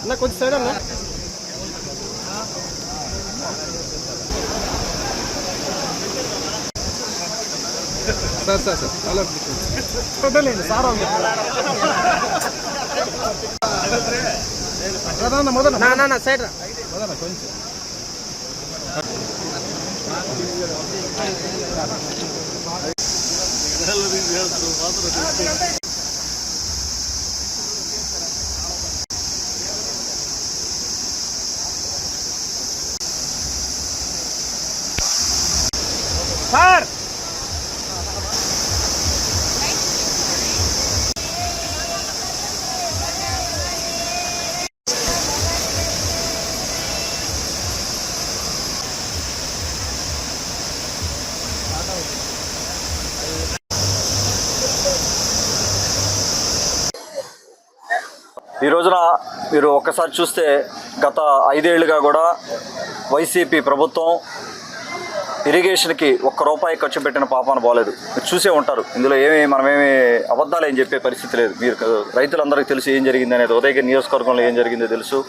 అన్న కొంచెం సైడ్ అన్న. సార్ సార్ సార్ అలా పెట్టలేండి సార్ మొదలన్న మొదల. సైడ్ రా. మొదల కొంచెం. సార్ ఈ రోజున మీరు ఒక్కసారి చూస్తే గత ఐదేళ్ళుగా కూడా వైసీపీ ప్రభుత్వం ఇరిగేషన్కి ఒక్క రూపాయి ఖర్చు పెట్టిన పాపాన బాగలేదు మీరు చూసే ఉంటారు. ఇందులో ఏమి మనమేమి అబద్ధాలు ఏం చెప్పే పరిస్థితి లేదు. మీరు రైతులందరికీ తెలుసు ఏం జరిగింది అనేది. ఉదయగిరి నియోజకవర్గంలో ఏం జరిగిందో తెలుసు.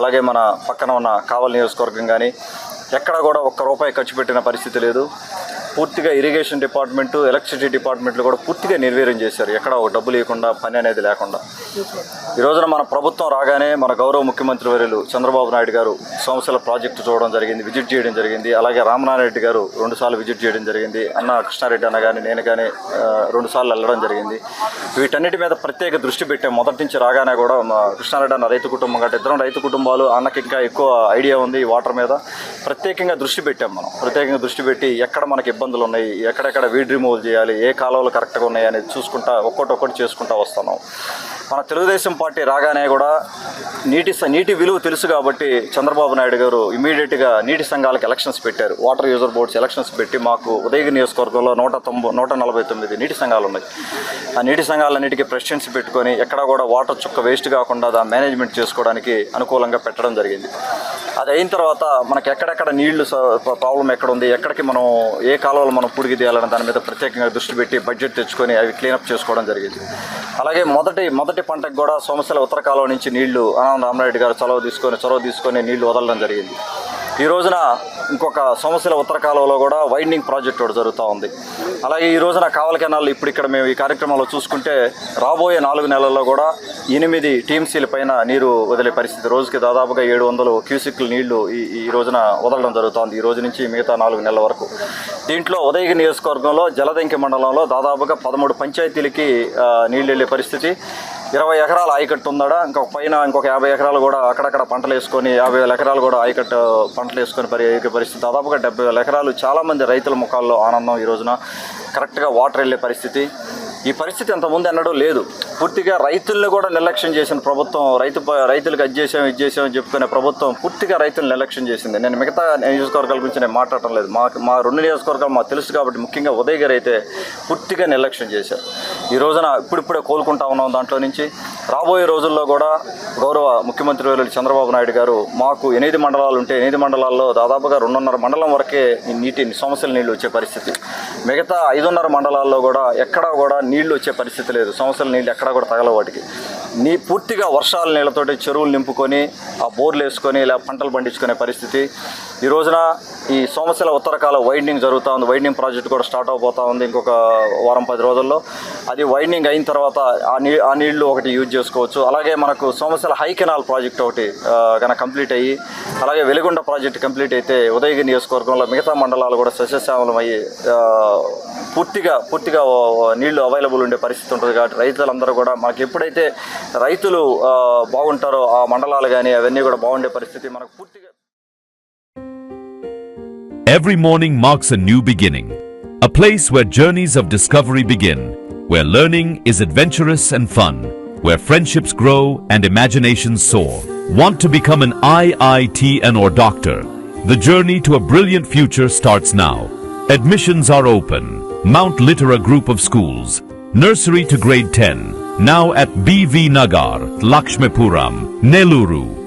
అలాగే మన పక్కన ఉన్న కావల్ నియోజకవర్గం కానీ ఎక్కడ కూడా ఒక్క రూపాయి ఖర్చు పెట్టిన పరిస్థితి లేదు. పూర్తిగా ఇరిగేషన్ డిపార్ట్మెంటు ఎలక్ట్రిసిటీ డిపార్ట్మెంట్లు కూడా పూర్తిగా నిర్వీర్యం చేశారు. ఎక్కడ ఒక డబ్బు లేకుండా పని అనేది లేకుండా. ఈ రోజున మన ప్రభుత్వం రాగానే మన గౌరవ ముఖ్యమంత్రి వర్యులు చంద్రబాబు నాయుడు గారు సంవత్సరాల ప్రాజెక్టు చూడడం జరిగింది విజిట్ చేయడం జరిగింది. అలాగే రామనారాయణ రెడ్డి గారు రెండుసార్లు విజిట్ చేయడం జరిగింది. అన్న కృష్ణారెడ్డి అన్న కానీ నేను కానీ రెండుసార్లు వెళ్ళడం జరిగింది. వీటన్నిటి మీద ప్రత్యేక దృష్టి పెట్టాం. మొదటి నుంచి రాగానే కూడా కృష్ణారెడ్డి అన్న రైతు కుటుంబం కంటే ఇద్దరం రైతు కుటుంబాలు అన్నకి ఇంకా ఎక్కువ ఐడియా ఉంది ఈ వాటర్ మీద. ప్రత్యేకంగా దృష్టి పెట్టాం మనం. ప్రత్యేకంగా దృష్టి పెట్టి ఎక్కడ మనకి ఇబ్బందులు ఉన్నాయి ఎక్కడెక్కడ వీడ్ రిమూవల్ చేయాలి ఏ కాలువలు కరెక్ట్గా ఉన్నాయి అనేది చూసుకుంటా ఒక్కొక్కటి ఒక్కటి చేసుకుంటా వస్తున్నాం. మన తెలుగుదేశం పార్టీ రాగానే కూడా నీటి స- నీటి విలువ తెలుసు కాబట్టి చంద్రబాబు నాయుడు గారు ఇమీడియట్గా నీటి సంఘాలకు ఎలక్షన్స్ పెట్టారు. వాటర్ యూజర్ బోర్డ్స్ ఎలక్షన్స్ పెట్టి మాకు ఉదయగిరి నియోజకవర్గంలో నూట తొంభై నూట నలభై తొమ్మిది నీటి సంఘాలు ఉన్నాయి. ఆ నీటి సంఘాలన్నిటికీ ప్రెసిడెన్సీ పెట్టుకొని ఎక్కడ కూడా వాటర్ చుక్క వేస్ట్ కాకుండా దాని మేనేజ్మెంట్ చేసుకోవడానికి అనుకూలంగా పెట్టడం జరిగింది. అది అయిన తర్వాత మనకి ఎక్కడెక్కడ నీళ్ళు ప్రాబ్లం ఎక్కడ ఉంది ఎక్కడికి మనం ఏ కాలువలు మనం పుడిగి తీయాలని దాని మీద ప్రత్యేకంగా దృష్టి పెట్టి బడ్జెట్ తెచ్చుకొని అవి క్లీనప్ చేసుకోవడం జరిగింది. అలాగే మొదటి మొదటి పంటకు కూడా సోమశల ఉత్తర కాలువ నుంచి నీళ్ళు ఆనంద రామరెడ్డి గారు చొరవ తీసుకొని చొరవ తీసుకొని నీళ్ళు వదలడం జరిగింది. ఈ రోజున ఇంకొక సమస్యల ఉత్తర కాలువలో కూడా వైండింగ్ ప్రాజెక్ట్ ఒకటి జరుగుతూ ఉంది. అలాగే ఈ రోజున కావల కెనాల్ ఇప్పుడు ఇక్కడ మేము ఈ కార్యక్రమంలో చూసుకుంటే రాబోయే నాలుగు నెలల్లో కూడా ఎనిమిది టీఎంసీల పైన నీరు వదిలే పరిస్థితి. రోజుకి దాదాపుగా ఏడు వందలు క్యూసిక్లు నీళ్ళు ఈ ఈ రోజున వదలడం జరుగుతోంది. ఈ రోజు నుంచి మిగతా నాలుగు నెలల వరకు. దీంట్లో ఉదయగిరి నియోజకవర్గంలో జలదంకి మండలంలో దాదాపుగా పదమూడు పంచాయతీలకి నీళ్ళు వెళ్ళే పరిస్థితి. ఇరవై ఎకరాల ఆయకట్టు ఉందాడా? ఇంకొక పైన ఇంకొక యాభై ఎకరాలు కూడా అక్కడక్కడ పంటలు వేసుకొని యాభై వేల ఎకరాలు కూడా ఆయకట్టు పంటలు వేసుకొని పరి పరిస్థితి. దాదాపుగా డెబ్బై వేల ఎకరాలు చాలామంది రైతుల ముఖాల్లో ఆనందం ఈ రోజున. కరెక్ట్గా వాటర్ వెళ్ళే పరిస్థితి. ఈ పరిస్థితి అంతకుముందు ఎన్నడూ లేదు. పూర్తిగా రైతుల్ని కూడా నిర్లక్ష్యం చేసిన ప్రభుత్వం రైతు ప- రైతులకు అది చేసాం ఇది చేసాం అని చెప్పుకునే ప్రభుత్వం పూర్తిగా రైతులను నిర్లక్ష్యం చేసింది. నేను మిగతా నియోజకవర్గాల గురించి నేను మాట్లాడటం లేదు. మా మా రెండు నియోజకవర్గాలు మాకు తెలుసు కాబట్టి ముఖ్యంగా ఉదయగిరి అయితే పూర్తిగా నిర్లక్ష్యం చేశారు. ఈ రోజున ఇప్పుడిప్పుడే కోలుకుంటా ఉన్నాం దాంట్లో నుంచి. రాబోయే రోజుల్లో కూడా గౌరవ ముఖ్యమంత్రి వర్యులు చంద్రబాబు నాయుడు గారు మాకు ఎనిమిది మండలాలు ఉంటే ఎనిమిది మండలాల్లో దాదాపుగా రెండున్నర మండలం వరకే నీటి సమస్యలు నీళ్ళు వచ్చే పరిస్థితి. మిగతా ఐదున్నర మండలాల్లో కూడా ఎక్కడా కూడా నీళ్ళు వచ్చే పరిస్థితి లేదు. సమస్యల నీళ్ళు ఎక్కడా కూడా తగల వాటికి. నీ పూర్తిగా వర్షాల నీళ్ళతోటి చెరువులు నింపుకొని ఆ బోర్లు వేసుకొని ఇలా పంటలు పండించుకునే పరిస్థితి. ఈ రోజున ఈ సోమశిల ఉత్తరకాల వైండింగ్ జరుగుతూ ఉంది. వైండింగ్ ప్రాజెక్ట్ కూడా స్టార్ట్ అవబోతూ ఉంది ఇంకొక వారం పది రోజుల్లో. అది వైండింగ్ అయిన తర్వాత ఆ నీ ఆ నీళ్ళు ఒకటి యూజ్ చేసుకోవచ్చు. అలాగే మనకు సోమశిల హై కెనాల్ ప్రాజెక్ట్ ఒకటి కనుక కంప్లీట్ అయ్యి అలాగే వెలుగొండ ప్రాజెక్ట్ కంప్లీట్ అయితే ఉదయగిరి నియోజకవర్గంలో మిగతా మండలాలు కూడా సస్యశ్యామలం అయ్యి పూర్తిగా పూర్తిగా నీళ్ళు అవైలబుల్ ఉండే పరిస్థితి ఉంటుంది. కాబట్టి రైతులందరూ కూడా మనకి ఎప్పుడైతే రైతులు ఆ, బాగుంటారో ఆ మండలాలు కానీ అవన్నీ కూడా బాగుండే పరిస్థితి మనకు పూర్తిగా Every morning marks a new beginning, a place where journeys of discovery begin, where learning is adventurous and fun, where friendships grow and imaginations soar. Want to become an IITN or doctor? The journey to a brilliant future starts now. Admissions are open. Mount Litera Group of Schools, nursery to grade 10, now at BV Nagar, Lakshmipuram, Neluru,